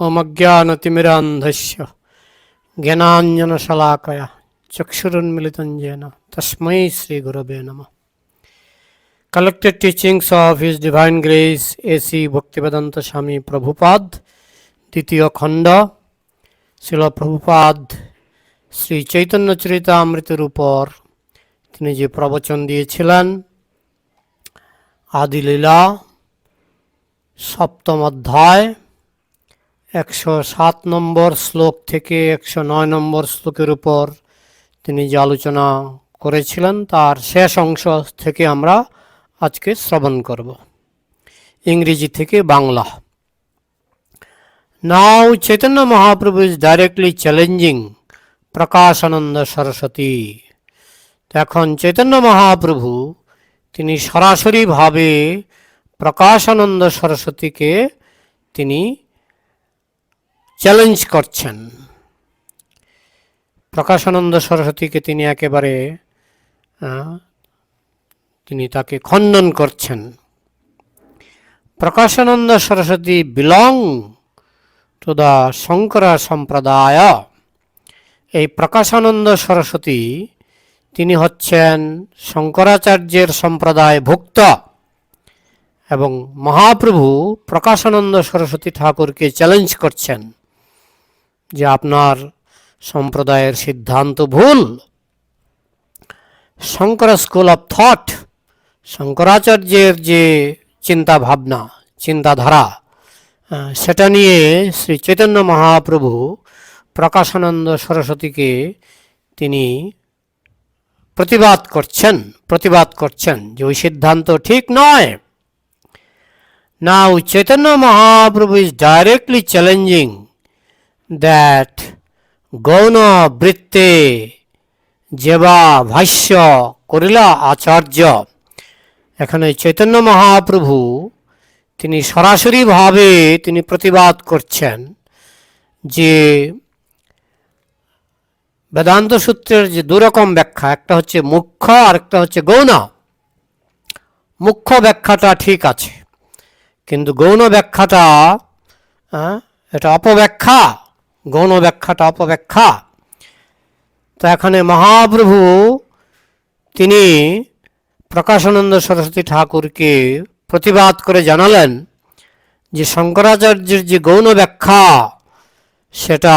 অমজ্ঞানতিমিরাধস্য জ্ঞানাঞ্জনশলাকয়া চক্ষুরুন্মিলিতন তসমৈ তস্মৈ শ্রীগুরবে নম collected teachings of his divine grace A C Bhaktivedanta Swami Prabhupada দ্বিতীয় খণ্ড শিল প্রভুপাদ শ্রী চৈতন্য উপর তিনি যে প্রবচন দিয়েছিলেন আদিলীলা সপ্তম অধ্যায় একশো সাত নম্বর শ্লোক থেকে একশো নয় নম্বর শ্লোকের উপর তিনি যে আলোচনা করেছিলেন, তার শেষ অংশ থেকে আমরা আজকে শ্রবণ করব। ইংরেজি থেকে Bangla. Now Chaitanya Mahaprabhu is directly challenging Prakashananda Saraswati. এখন চৈতন্য মহাপ্রভু তিনি সরাসরিভাবে প্রকাশানন্দ সরস্বতীকে তিনি চ্যালেঞ্জ করছেন। প্রকাশানন্দ সরস্বতীকে তিনি একেবারে তিনি তাকে খণ্ডন করছেন। Prakashananda Saraswati belong to the Shankara সম্প্রদায়। এই প্রকাশানন্দ সরস্বতী, তিনি হচ্ছেন শঙ্করাচার্যের সম্প্রদায় ভুক্ত এবং মহাপ্রভু প্রকাশানন্দ সরস্বতী ঠাকুরকে চ্যালেঞ্জ করছেন। যে আপনার সম্প্রদায়ের সিদ্ধান্ত ভুল। শঙ্কর স্কুল অফ থট শঙ্করাচার্যের যে চিন্তা ভাবনা চিন্তাধারা সেটা নিয়ে শ্রী চৈতন্য মহাপ্রভু প্রকাশানন্দ সরস্বতীকে তিনি প্রতিবাদ করছেন প্রতিবাদ করছেন যে ওই সিদ্ধান্ত ঠিক নয়। Now, Chaitanya Mahaprabhu is directly challenging that Gauna Britte Jeva ভাষ্য করিলা আচার্য। এখানে চৈতন্য মহাপ্রভু, তিনি সরাসরিভাবে তিনি প্রতিবাদ করছেন যে বেদান্ত সূত্রের যে দুরকম ব্যাখ্যা, একটা হচ্ছে মুখ্য আর একটা হচ্ছে গৌণ। মুখ্য ব্যাখ্যাটা ঠিক আছে, কিন্তু গৌণ ব্যাখ্যাটা এটা অপব্যাখ্যা। গৌণ ব্যাখ্যাটা অপব্যাখ্যা। তো এখানে মহাপ্রভু, তিনি প্রকাশানন্দ সরস্বতী ঠাকুরকে প্রতিবাদ করে জানালেন যে শঙ্করাচার্যের যে গৌণ ব্যাখ্যা সেটা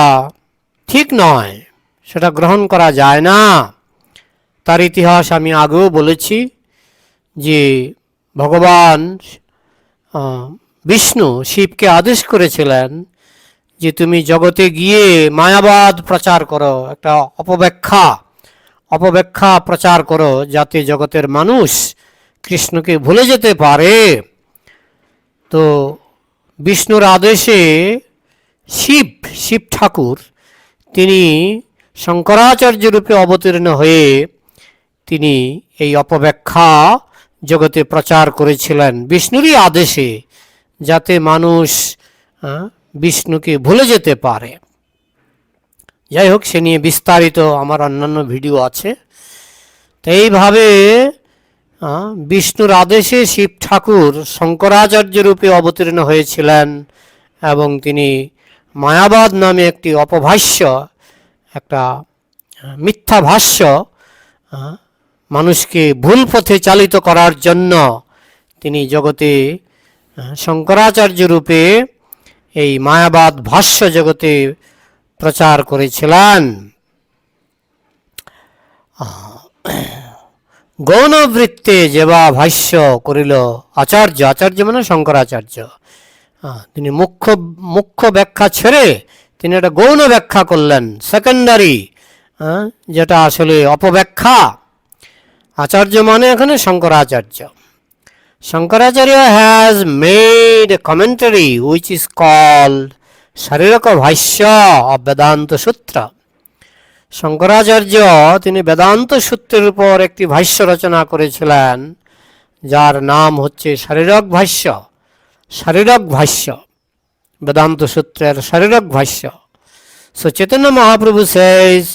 ঠিক নয়, সেটা গ্রহণ করা যায় না। তার ইতিহাস আমি আগেও বলেছি যে ভগবান বিষ্ণু শিবকে আদেশ করেছিলেন যে তুমি জগতে গিয়ে মায়াবাদ প্রচার করো, একটা অপব্যাখ্যা অপব্যাখ্যা প্রচার করো যাতে জগতের মানুষ কৃষ্ণকে ভুলে যেতে পারে। তো বিষ্ণুর আদেশে শিব শিব ঠাকুর, তিনি শঙ্করাচার্য রূপে অবতীর্ণ হয়ে তিনি এই অপব্যাখ্যা জগতে প্রচার করেছিলেন বিষ্ণুরই আদেশে, যাতে মানুষ বিষ্ণুকে ভুলে যেতে পারে। যাই হোক সে নিয়ে বিস্তারিত আমার অন্যান্য ভিডিও আছে। তো এইভাবে বিষ্ণুর আদেশে শিব ঠাকুর শঙ্করাচার্য রূপে অবতীর্ণ হয়েছিলেন এবং তিনি মায়াবাদ নামে একটি অপভাষ্য, একটা মিথ্যা ভাষ্য মানুষকে ভুল পথে চালিত করার জন্য তিনি জগতে শঙ্করাচার্য রূপে এই মায়াবাদ ভাষ্য জগতে প্রচার করেছিলেন। গৌণবৃত্তে যেবা ভাষ্য করিল আচার্য আচার্য মানে শঙ্করাচার্য। তিনি মুখ্য মুখ্য ব্যাখ্যা ছেড়ে তিনি একটা গৌণ ব্যাখ্যা করলেন সেকেন্ডারি যেটা আসলে অপব্যাখ্যা। আচার্য মানে এখানে Shankaracharya. Shankaracharya has made commentary which is called Shariraka Bhashya of Vedanta সূত্র। শঙ্করাচার্য তিনি বেদান্ত সূত্রের উপর একটি ভাষ্য রচনা করেছিলেন, যার নাম হচ্ছে শারীরক ভাষ্য। শারীরক ভাষ্য, বেদান্ত সূত্রের Shariraka Bhashya. So Chaitanya Mahaprabhu says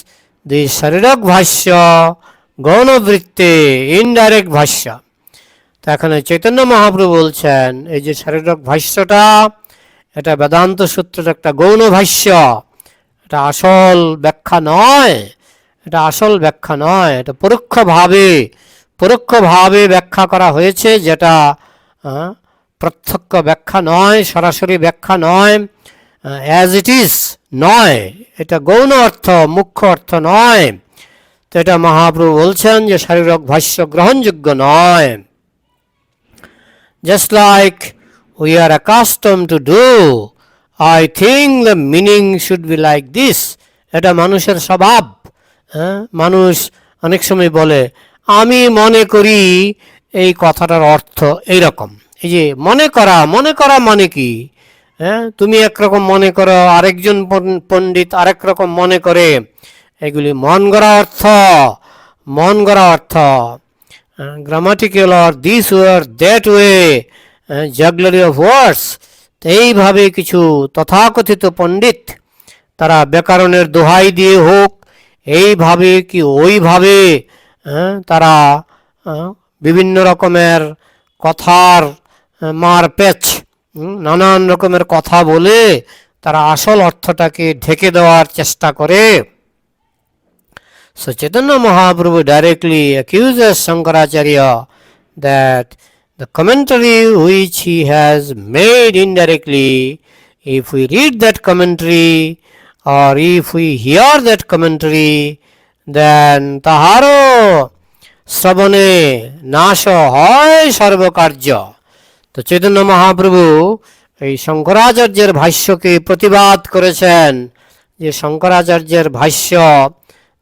the Shariraka Bhashya গৌণবৃত্তে indirect ভাষ্য। এখানে চৈতন্য মহাপ্রভু বলছেন, এই যে শারীরক ভাষ্যটা, এটা বেদান্ত সূত্রের একটা গৌণ ভাষ্য। এটা আসল ব্যাখ্যা নয়, এটা আসল ব্যাখ্যা নয়, এটা পরোক্ষভাবে পরোক্ষভাবে ব্যাখ্যা করা হয়েছে যেটা প্রত্যক্ষ ব্যাখ্যা নয়, সরাসরি ব্যাখ্যা নয় অ্যাজ ইট ইজ নয়। এটা গৌণ অর্থ, মুখ্য অর্থ নয়। তো এটা মহাপ্রভু বলছেন যে শারীরিক ভাষ্য গ্রহণযোগ্য নয়। Just like we are accustomed to do, i think the meaning should be like this. এটা মানুষের স্বভাব হ্যাঁ? মানুষ অনেক সময় বলে, আমি মনে করি এই কথাটার অর্থ এই রকম এই যে, মনে করা মনে করা মানে কি? হ্যাঁ? তুমি একরকম মনে করো, আরেকজন পণ্ডিত আরেক রকম মনে করে। এগুলি মন গড়া অর্থ, মন গড়া অর্থ। Grammatical or this or that way jugglery of words এইভাবে কিছু তথাকথিত পণ্ডিত তারা ব্যাকরণের দোহাই দিয়ে হোক এইভাবে কি ওইভাবে তারা বিভিন্ন রকমের কথার আহ, মার পেচ নানান রকমের কথা বলে তারা আসল অর্থটাকে ঢেকে দেওয়ার চেষ্টা করে। So Chaitanya Mahaprabhu directly accuses Shankaracharya that the commentary which he has made indirectly, if we read that commentary or if we hear that commentary, then তাহারও শ্রবণে নাশ হয় সর্বকার্য তো চৈতন্য মহাপ্রভু এই শঙ্করাচার্যের ভাষ্যকে প্রতিবাদ করেছেন যে শঙ্করাচার্যের ভাষ্য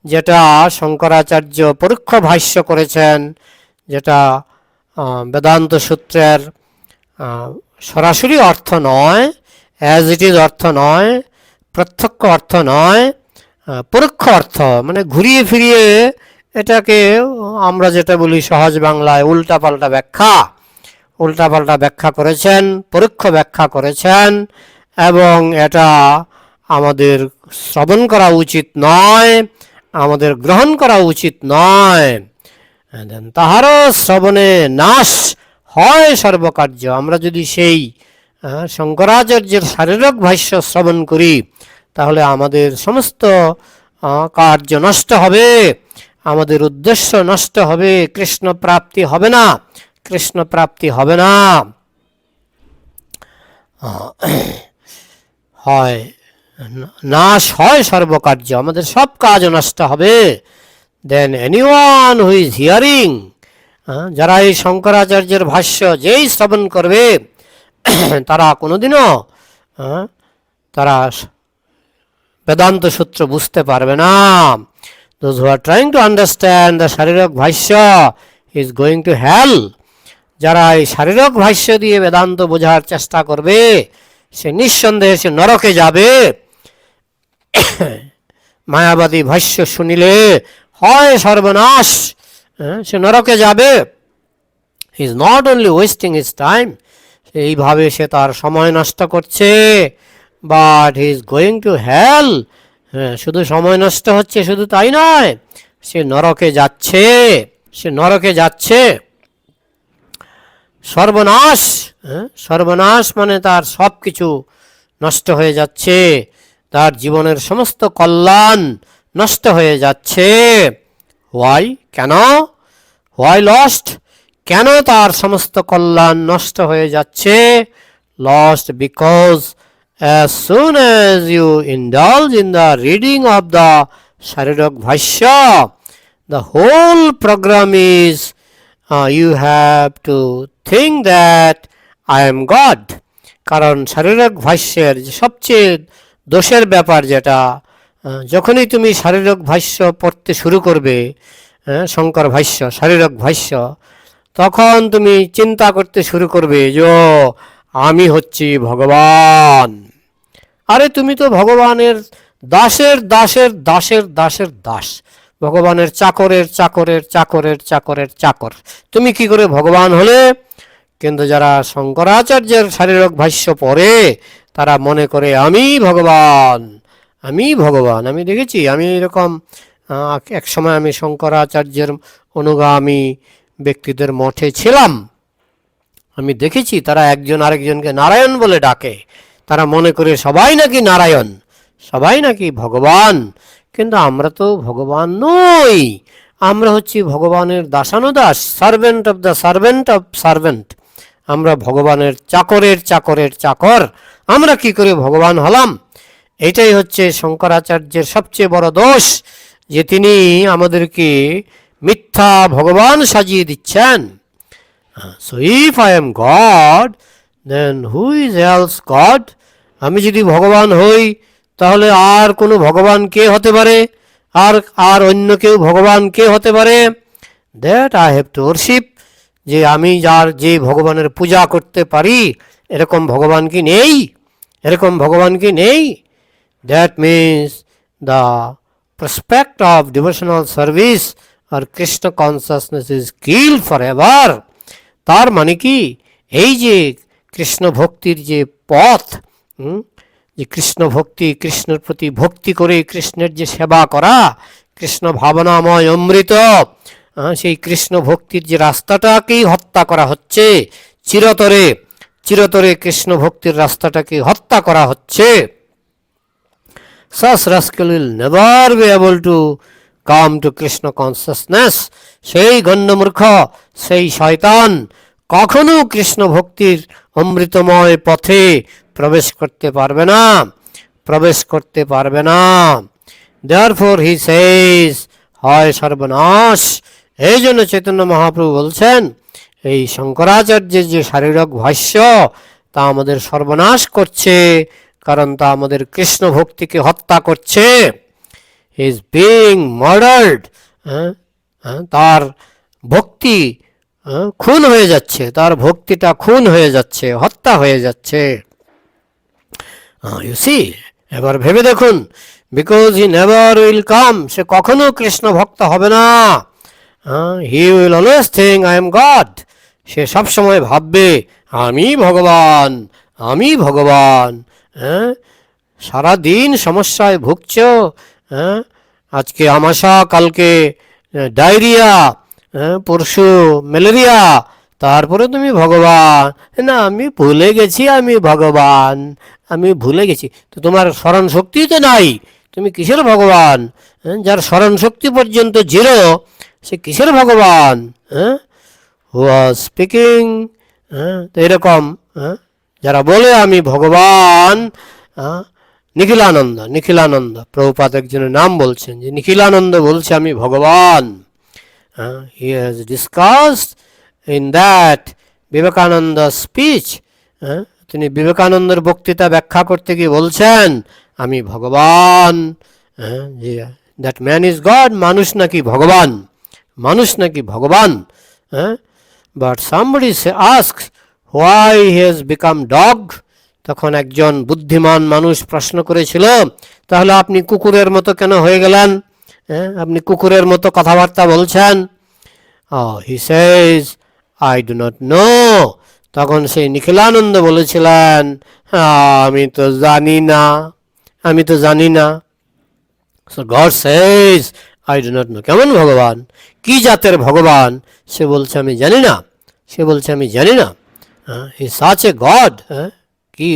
যেটা শঙ্করাচার্য পরোক্ষ ভাষ্য করেছেন, যেটা বেদান্ত সূত্রের সরাসরি অর্থ নয় অ্যাজ ইট ইজ অর্থ নয়, প্রত্যক্ষ অর্থ নয় পরোক্ষ অর্থ মানে ঘুরিয়ে ফিরিয়ে এটাকে আমরা যেটা বলি সহজ বাংলায় উল্টাপাল্টা ব্যাখ্যা। উল্টাপাল্টা ব্যাখ্যা করেছেন, পরোক্ষ ব্যাখ্যা করেছেন, এবং এটা আমাদের শ্রবণ করা উচিত নয়। আমাদের গ্রহণ করা উচিত নয়। তাহারও শ্রবণে নাশ হয় সর্বকার্য। আমরা যদি সেই শঙ্করাচার্যের শারীরিক ভাষ্য শ্রবণ করি, তাহলে আমাদের সমস্ত কার্য নষ্ট হবে। আমাদের উদ্দেশ্য নষ্ট হবে। কৃষ্ণ প্রাপ্তি হবে না। কৃষ্ণ প্রাপ্তি হবে না। হয়। নাশ হয় সর্বকার্য, আমাদের সব কাজ নষ্ট হবে। Then anyone who is hearing যারা এই শঙ্করাচার্যের ভাষ্য যেই শ্রবণ করবে, তারা কোনোদিনও তারা বেদান্ত সূত্র বুঝতে পারবে না। Those who are trying to understand the Sharirika Bhashya is going to হেল যারা এই শারীরিক ভাষ্য দিয়ে বেদান্ত বোঝার চেষ্টা করবে, সে নিঃসন্দেহে সে নরকে যাবে। মায়াবাদী ভাষ্য শুনিলে হয় সর্বনাশ। হ্যাঁ, সে নরকে যাবে। Is not only wasting is time এইভাবে সে তার সময় নষ্ট করছে but he is going to hell হ্যাঁ শুধু সময় নষ্ট হচ্ছে শুধু তাই নয় সে নরকে যাচ্ছে সে নরকে যাচ্ছে। সর্বনাশ হ্যাঁ, সর্বনাশ মানে তার সব কিছু নষ্ট হয়ে যাচ্ছে। তার জীবনের সমস্ত কল্যাণ নষ্ট হয়ে যাচ্ছে। হোয়াই কেন? হোয়াই লস্ট কেন তার সমস্ত কল্যাণ নষ্ট হয়ে যাচ্ছে? Lost because as soon as you indulge in the reading of the Shariraka Bhashya the whole programme is you have to think that I am God কারণ শারীরক ভাষ্যের সবচেয়ে দোষের ব্যাপার যেটা যখনই তুমি শারীরিক ভাষ্য পড়তে শুরু করবে শঙ্কর ভাষ্য, শারীরিক ভাষ্য, তখন তুমি চিন্তা করতে শুরু করবে যে আমি হচ্ছি ভগবান। আরে তুমি তো ভগবানের দাসের দাসের দাসের দাসের দাস। ভগবানের চাকরের চাকরের চাকরের চাকরের চাকর। তুমি কি করে ভগবান হলে? কিন্তু যারা শঙ্করাচার্যের শারীরিক ভাষ্য পড়ে তারা মনে করে, আমি ভগবান আমি ভগবান। আমি দেখেছি, আমি এরকম এক সময় আমি শঙ্করাচার্যের অনুগামী ব্যক্তিদের মঠে ছিলাম। আমি দেখেছি, তারা একজন আরেকজনকে নারায়ণ বলে ডাকে। তারা মনে করে, সবাই নাকি নারায়ণ? সবাই নাকি ভগবান? কিন্তু আমরা তো ভগবান নই। আমরা হচ্ছি ভগবানের দাসানুদাস servant of the servant of servant আমরা ভগবানের চাকরের চাকরের চাকর। আমরা কি করে ভগবান হলাম? এটাই হচ্ছে শঙ্করাচার্যের সবচেয়ে বড় দোষ, যে তিনি আমাদেরকে মিথ্যা ভগবান সাজিয়ে দিচ্ছেন। So if I am God then who is else God আমি যদি ভগবান হই, তাহলে আর কোনো ভগবান কে হতে পারে? আর আর অন্য কেউ ভগবান কে হতে পারে? That I have to worship যে আমি যার, যে ভগবানের পূজা করতে পারি এরকম ভগবান কি নেই? এরকম ভগবান কি নেই? That means the prospect of devotional service or Krishna consciousness is killed forever. তার মানে কি? এই যে কৃষ্ণ ভক্তির যে পথ যে কৃষ্ণ ভক্তি, কৃষ্ণের প্রতি ভক্তি করে কৃষ্ণের যে সেবা করা, কৃষ্ণ ভাবনাময় অমৃত সেই কৃষ্ণ ভক্তির যে রাস্তাটাকেই হত্যা করা হচ্ছে, চিরতরে। চিরতরে কৃষ্ণ ভক্তির রাস্তাটাকে হত্যা করা হচ্ছে। Such rascal will never be able to come to Krishna consciousness. সেই গণ্যমূর্খ, সেই শয়তান কখনো কৃষ্ণ ভক্তির অমৃতময় পথে প্রবেশ করতে পারবে না, প্রবেশ করতে পারবে না। দেয়ার ফর হি সেজ হয় সর্বনাশ। এই জন্য চৈতন্য মহাপ্রভু বলছেন এই শঙ্করাচার্যের যে শারীরিক ভাষ্য তা আমাদের সর্বনাশ করছে কারণ তা আমাদের কৃষ্ণ ভক্তিকে হত্যা করছে। ইজ বিং মার্ডার্ড তার ভক্তি হ্যাঁ, খুন হয়ে যাচ্ছে তার ভক্তিটা খুন হয়ে যাচ্ছে হত্যা হয়ে যাচ্ছে। ইউ সি এবার ভেবে দেখুন because he never will come সে কখনো কৃষ্ণ ভক্ত হবে না। He will always think I am God সে সবসময় ভাববে আমি ভগবান আমি ভগবান হ্যাঁ? সারাদিন সমস্যায় ভুগছ হ্যাঁ? আজকে আমাশা কালকে ডায়রিয়া হ্যাঁ? পরশু ম্যালেরিয়া তারপরে তুমি ভগবান। না আমি ভুলে গেছি আমি ভগবান আমি ভুলে গেছি। তো তোমার স্মরণ শক্তি তো নাই তুমি কিসের ভগবান? হ্যাঁ, যার স্মরণ শক্তি পর্যন্ত জিরো সে কিসের ভগবান? হ্যাঁ? ওয়াজ স্পিকিং হ্যাঁ তো এরকম হ্যাঁ যারা বলে আমি ভগবান হ্যাঁ, নিখিলানন্দ নিখিলানন্দ প্রভুপাত একজনের নাম বলছেন যে নিখিলানন্দ বলছে আমি ভগবান he has discussed in that Vivekananda speech তিনি বিবেকানন্দের বক্তৃতা ব্যাখ্যা করতে গিয়ে বলছেন আমি ভগবান হ্যাঁ, যে দ্যাট ম্যান ইজ গড মানুষ নাকি ভগবান মানুষ নাকি ভগবান হ্যাঁ but somebody ask why has become dog তখন একজন বুদ্ধিমান মানুষ প্রশ্ন করেছিল তাহলে আপনি কুকুরের মতো কেন হয়ে গেলেন? হ্যাঁ আপনি কুকুরের মতো কথাবার্তা বলছেন। He says I do not know তখন সেই নিখিলানন্দ বলেছিলেন "হ্যাঁ, আমি তো জানি না আমি তো জানি না। God says I do not know কেমন ভগবান? কি জাতের ভগবান? সে বলছে আমি জানি না। সে বলছে আমি জানি না। He such a God. হ্যাঁ কি?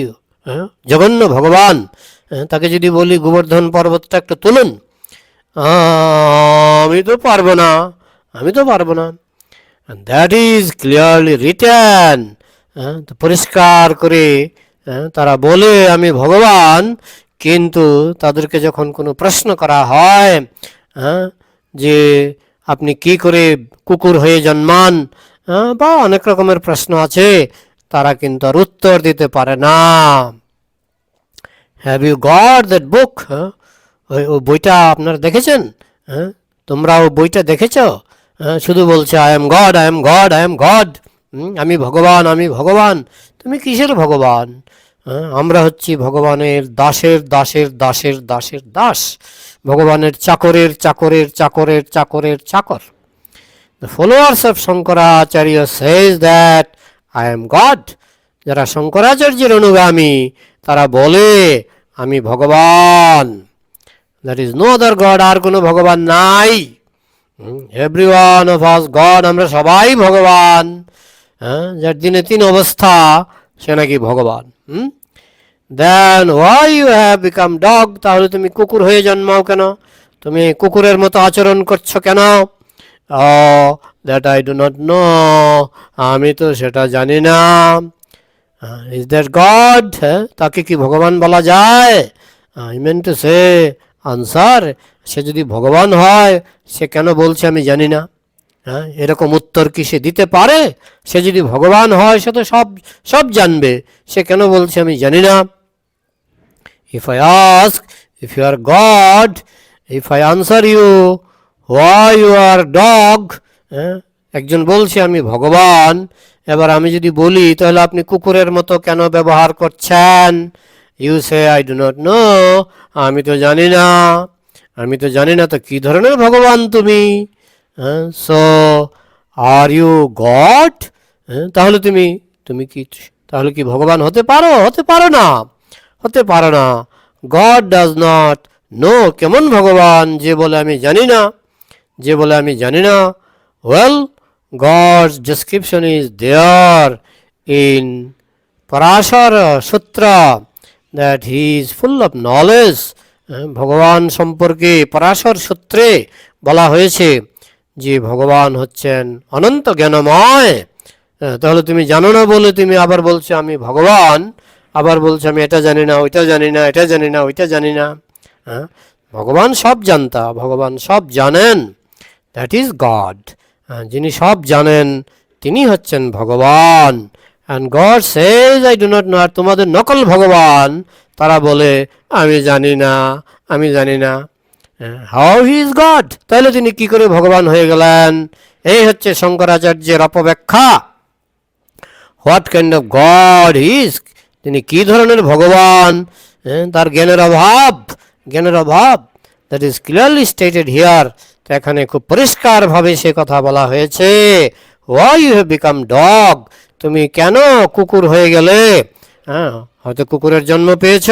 হ্যাঁ, জঘন্য ভগবান। হ্যাঁ, তাকে যদি বলি গোবর্ধন পর্বতটা একটু তুলুন। আমি তো পারব না। আমি তো পারব না। দ্যাট ইজ ক্লিয়ারলি রিটার্ন তো পরিষ্কার করে হ্যাঁ, তারা বলে আমি ভগবান। কিন্তু তাদেরকে যখন কোনো প্রশ্ন করা হয় হ্যাঁ, যে আপনি কি করে কুকুর হয়ে জন্মান? বা অনেক রকমের প্রশ্ন আছে। তারা কিন্তু আর উত্তর দিতে পারে না। Have you got that book ওই বইটা আপনারা দেখেছেন? হ্যাঁ? তোমরা ওই বইটা দেখেছ? হ্যাঁ শুধু বলছে I am God I am God I am God আমি ভগবান আমি ভগবান। তুমি কিসের ভগবান? আমরা হচ্ছি ভগবানের দাসের দাসের দাসের দাসের দাস, ভগবানের চাকরের চাকরের চাকরের চাকরের চাকর। The followers of Shankaracharya says that I am God যারা শঙ্করাচার্যের অনুগামী, তারা বলে, আমি ভগবান। That is no other God আর কোনো ভগবান নাই। Every one of us God আমরা সবাই ভগবান। হ্যাঁ যার দিনে তিন অবস্থা, সে নাকি ভগবান। Then why you have become dog তাহলে তুমি কুকুর হয়ে জন্মাও কেন? তুমি কুকুরের মতো আচরণ করছ কেন? ও that I do not know আমি তো সেটা জানি না। ইজ দ্যাট গড তাকে কি ভগবান বলা যায়? I mean to say answer সে যদি ভগবান হয়, সে কেন বলছে আমি জানি না। হ্যাঁ? এরকম উত্তর কি সে দিতে পারে? সে যদি ভগবান হয় সে তো সব সব জানবে। সে কেন বলছে আমি জানি না। If I ask if you are God if I answer you why you are dog হ্যাঁ, একজন বলছে আমি ভগবান। এবার আমি যদি বলি তাহলে আপনি কুকুরের মতো কেন ব্যবহার করছেন? You say I do not know আমি তো জানি না। আমি তো জানি না তো কি ধরনের ভগবান তুমি? সো আর ইউ গড তাহলে তুমি তুমি কি, তাহলে কি ভগবান হতে পারো? হতে পারো না। হতে পারো না। গড ডাজ নট নো কেমন ভগবান, যে বলে আমি জানি না, যে বলে আমি জানি না। Well God's description is there in Parashara Sutra that he is full of knowledge ভগবান সম্পর্কে পরাশর সূত্রে বলা হয়েছে। যে ভগবান হচ্ছেন অনন্ত জ্ঞানময় তাহলে তুমি জানো না বলে তুমি আবার বলছো আমি ভগবান, আবার বলছো আমি এটা জানি না, ওইটা জানি না, এটা জানি না, ওইটা জানি না। হ্যাঁ ভগবান সব জানতা, ভগবান সব জানেন দ্যাট ইজ গড যিনি সব জানেন, তিনি হচ্ছেন ভগবান। And God says I do not know আর তোমাদের নকল ভগবান, তারা বলে, আমি জানি না, আমি জানি না। হাউ হি ইজ গড তাহলে তিনি কি করে ভগবান হয়ে গেলেন? এই হচ্ছে শঙ্করাচার্যের অপব্যাখ্যা। What kind of God is তিনি কি ধরনের ভগবান? হ্যাঁ, তার জ্ঞানের অভাব জ্ঞানের অভাব that is clearly stated here তো এখানে খুব পরিষ্কারভাবে সে কথা বলা হয়েছে। Why you have become dog তুমি কেন কুকুর হয়ে গেলে? হ্যাঁ হয়তো কুকুরের জন্ম পেয়েছ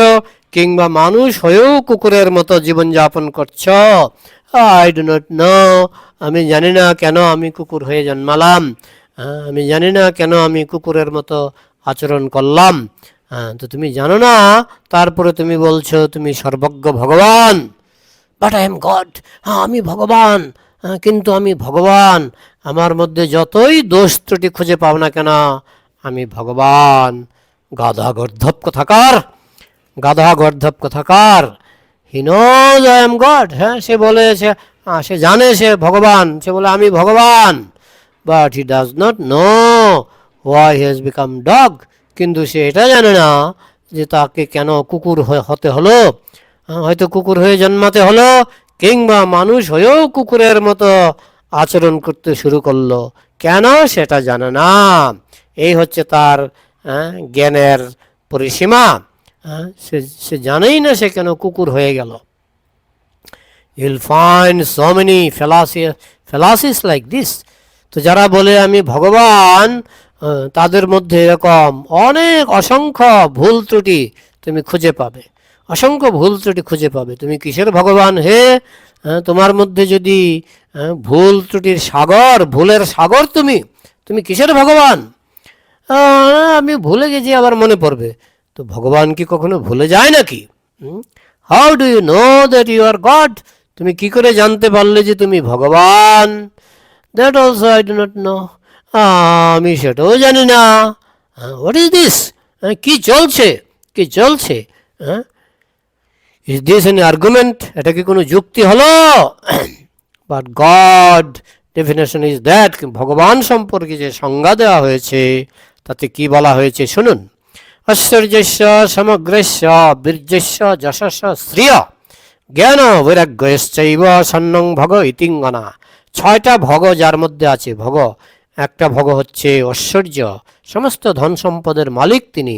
কিংবা মানুষ হয়েও কুকুরের মতো জীবনযাপন করছ। আই ডু নট নো আমি জানি না কেন আমি কুকুর হয়ে জন্মালাম। আমি জানি না কেন আমি কুকুরের মতো আচরণ করলাম। তো তুমি জানো না, তারপরে তুমি বলছো তুমি সর্বজ্ঞ ভগবান। বাট আই এম গড হ্যাঁ আমি ভগবান। কিন্তু আমি ভগবান। আমার মধ্যে যতই দোষ ত্রুটি খুঁজে পাও না কেন, আমি ভগবান। গাধা গর্ধব কোথাকার? গাধা গর্ধব কোথাকার। হি আই এম গড হ্যাঁ সে বলে সে সে জানে সে ভগবান। সে বলে, আমি ভগবান। But he does not know why has become dog কিন্তু সে এটা জানে না যে তাকে কেন কুকুর হতে হলো। হয়তো কুকুর হয়ে জন্মাতে হলো, কিংবা মানুষ হয়েও কুকুরের মতো আচরণ করতে শুরু করল। কেন? সেটা জানে না। এই হচ্ছে তার জ্ঞানের পরিসীমা। আহ, সে সে জানেই না সে কেন কুকুর হয়ে গেল। You'll find so many fallacy fallacies like this তো যারা বলে আমি ভগবান তাদের মধ্যে এরকম অনেক অসংখ্য ভুল ত্রুটি তুমি খুঁজে পাবে। অসংখ্য ভুল ত্রুটি খুঁজে পাবে। তুমি কিসের ভগবান হে? আহ, তোমার মধ্যে যদি আহ, ভুল ত্রুটির সাগর ভুলের সাগর তুমি তুমি কিসের ভগবান? আমি ভুলে গেছি আবার মনে পড়বে। তো ভগবান কি কখনো ভুলে যায় নাকি? How do you know that you are God তুমি কি করে জানতে পারলে যে তুমি ভগবান? That also I do not know আমি সেটাও জানি না। হোয়াট ইজ দিস কি চলছে? কি চলছে? হ্যাঁ ইজ দিস এন আর্গুমেন্ট এটা কি কোনো যুক্তি হলো? But God definition is that ভগবান সম্পর্কে যে সংজ্ঞা দেওয়া হয়েছে, তাতে কি বলা হয়েছে? শুনুন। ঐশ্বর্যস্য সমগ্রস্য বীর্যস্য যশস্য শ্রিয়। জ্ঞান বৈরাগ্যশ্চৈব সন্নং ভগ ইতিঙ্গনা। ছয়টা ভগ যার মধ্যে আছে ভগ। একটা ভগ হচ্ছে ঐশ্বর্য। সমস্ত ধন সম্পদের মালিক তিনি।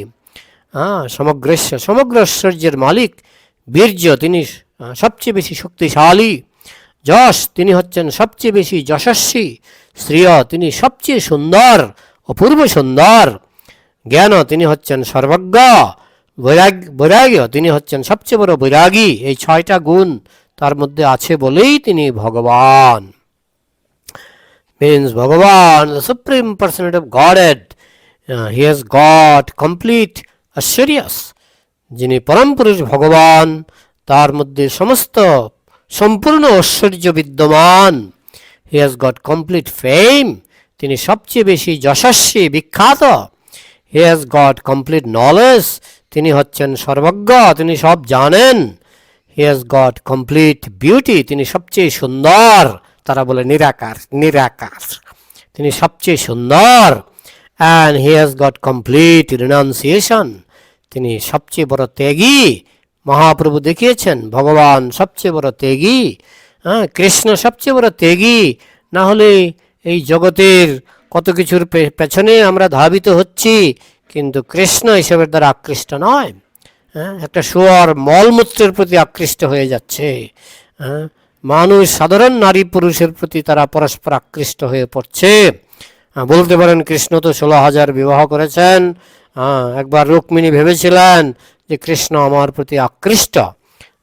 হ্যাঁ সমগ্রস্য সমগ্র ঐশ্বর্যের মালিক বীর্য তিনি সবচেয়ে বেশি শক্তিশালী। যশ, তিনি হচ্ছেন সবচেয়ে বেশি যশস্বী। শ্রিয়, তিনি সবচেয়ে সুন্দর অপূর্ব সুন্দর জ্ঞান তিনি হচ্ছেন সর্বজ্ঞ। বৈরাগ বৈরাগ্য তিনি হচ্ছেন সবচেয়ে বড় বৈরাগী। এই ছয়টা গুণ তার মধ্যে আছে বলেই তিনি ভগবান। Means Bhagavan, the Supreme Personality of Godhead, uh, he has got complete. যিনি পরম পুরুষ ভগবান তার মধ্যে সমস্ত সম্পূর্ণ ঐশ্বর্য বিদ্যমান। He has got complete fame তিনি সবচেয়ে বেশি যশস্বী বিখ্যাত। He has got complete knowledge তিনি হচ্ছেন সর্বজ্ঞ, তিনি সব জানেন। He has got complete beauty তিনি সবচেয়ে সুন্দর। তারা বলে নিরাকার নিরাকার। তিনি সবচেয়ে সুন্দর। And he has got complete renunciation তিনি সবচেয়ে বড় ত্যাগী। মহাপ্রভু দেখিয়েছেন, ভগবান সবচেয়ে বড় ত্যাগী। হ্যাঁ কৃষ্ণ সবচেয়ে বড় ত্যাগী। না হলে এই জগতের কত কিছুর পেছনে আমরা ধাবিত হচ্ছি, কিন্তু কৃষ্ণ এসবের দ্বারা আকৃষ্ট নয়। হ্যাঁ একটা শুয়ার মলমূত্রের প্রতি আকৃষ্ট হয়ে যাচ্ছে। হ্যাঁ মানুষ, সাধারণ নারী পুরুষের প্রতি তারা পরস্পর আকৃষ্ট হয়ে পড়ছে। বলতে পারেন, কৃষ্ণ তো ষোলো হাজার বিবাহ করেছেন। একবার রুক্মিণী ভেবেছিলেন যে কৃষ্ণ আমার প্রতি আকৃষ্ট।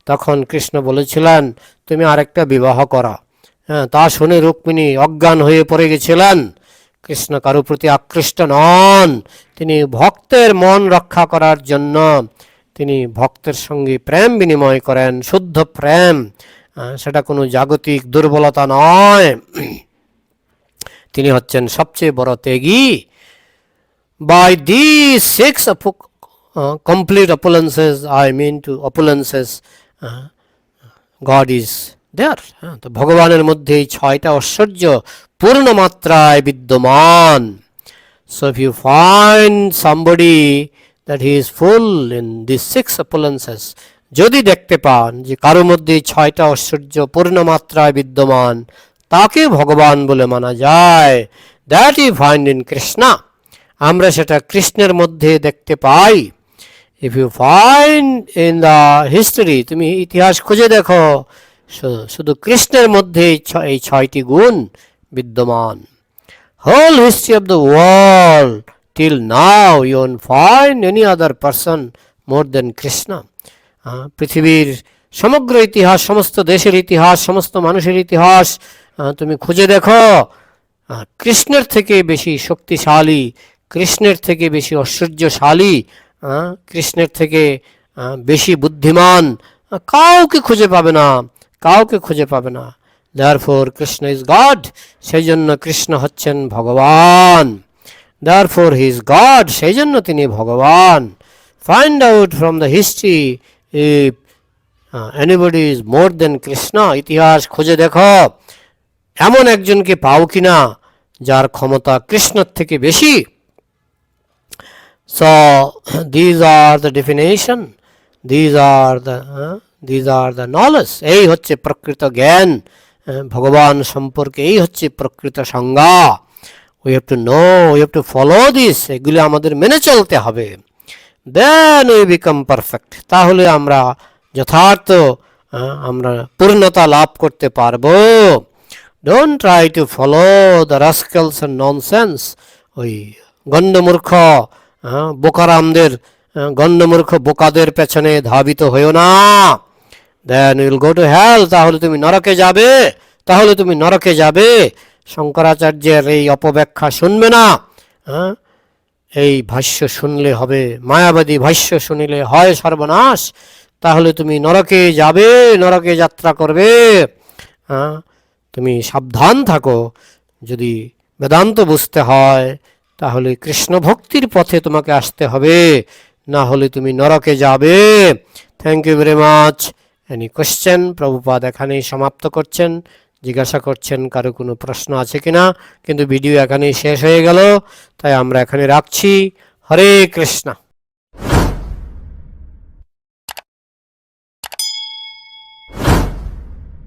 তখন কৃষ্ণ বলেছিলেন, তুমি আরেকটা বিবাহ করো। হ্যাঁ তা শুনে রুক্মিণী অজ্ঞান হয়ে পড়ে গেছিলেন। কৃষ্ণ কারও প্রতি আকৃষ্ট নন। তিনি ভক্তের মন রক্ষা করার জন্য তিনি ভক্তের সঙ্গে প্রেম বিনিময় করেন শুদ্ধ প্রেম। সেটা কোনো জাগতিক দুর্বলতা নয়। তিনি হচ্ছেন সবচেয়ে বড় ত্যাগী। By the complete opulences, I mean to opulences, uh, God is there. হ্যাঁ, তো ভগবানের মধ্যে এই ছয়টা ঐশ্বর্য পূর্ণ মাত্রায় বিদ্যমান so if you find somebody that he is full in these six opulences, যদি দেখতে পান যে কারও মধ্যে ছয়টা ঐশ্বর্য পূর্ণ মাত্রায় বিদ্যমান তাকে ভগবান বলে মানা যায় that you find in Krishna আমরা সেটা কৃষ্ণের মধ্যে দেখতে পাই if you find in the history তুমি ইতিহাস খুঁজে দেখো শুধু কৃষ্ণের মধ্যে এই ছয়টি গুণ বিদ্যমান whole history of the world till now won't find any other person more than Krishna. পৃথিবীর সমগ্র ইতিহাস, সমস্ত দেশের ইতিহাস, সমস্ত মানুষের ইতিহাস তুমি খুঁজে দেখো কৃষ্ণের থেকে বেশি শক্তিশালী, কৃষ্ণের থেকে বেশি ঐশ্বর্যশালী কৃষ্ণের থেকে বেশি বুদ্ধিমান কাউকে খুঁজে পাবে না কাউকে খুঁজে পাবে না। দেয়ারফোর কৃষ্ণ ইজ গড সেই জন্য কৃষ্ণ হচ্ছেন ভগবান। দেয়ারফোর হি ইজ গড সেই জন্য তিনি ভগবান। Find out from the history if anybody is more than Krishna ইতিহাস খুঁজে দেখো। এমন একজনকে পাও কিনা যার ক্ষমতা কৃষ্ণর থেকে বেশি। So these are the definition, these are the uh, these are the knowledge এই হচ্ছে প্রকৃত জ্ঞান। ভগবান সম্পর্কে এই হচ্ছে প্রকৃত সংজ্ঞা। We have to know we have to follow this এগুলি আমাদের মেনে চলতে হবে। দেন উই বিকাম পারফেক্ট তাহলে আমরা যথার্থ আমরা পূর্ণতা লাভ করতে পারব। Don't try to follow the rascals and nonsense ওই গণ্ডমূর্খ বোকারামদের গণ্ডমূর্খ বোকাদের পেছনে ধাবিত হইও না। দেন উইল গো টু হেল তাহলে তুমি নরকে যাবে, তাহলে তুমি নরকে যাবে। শঙ্করাচার্যের এই অপব্যাখ্যা শুনবে না হ্যাঁ? এই ভাষ্য শুনলে হবে, মায়াবাদী ভাষ্য শুনিলে হয় সর্বনাশ, তাহলে তুমি নরকে যাবে, নরকে যাত্রা করবে হ্যাঁ? তুমি সাবধান থাকো, যদি বেদান্ত বুঝতে হয়, তাহলে কৃষ্ণ ভক্তির পথে তোমাকে আসতে হবে, না হলে তুমি নরকে যাবে। Thank you very much any question Prabhupada এখানেই সমাপ্ত করছেন। জিজ্ঞাসা করছেন, কারও কোনো প্রশ্ন আছে কি না কিন্তু ভিডিও এখানেই শেষ হয়ে গেল, তাই আমরা এখানে রাখছি। হরে কৃষ্ণা।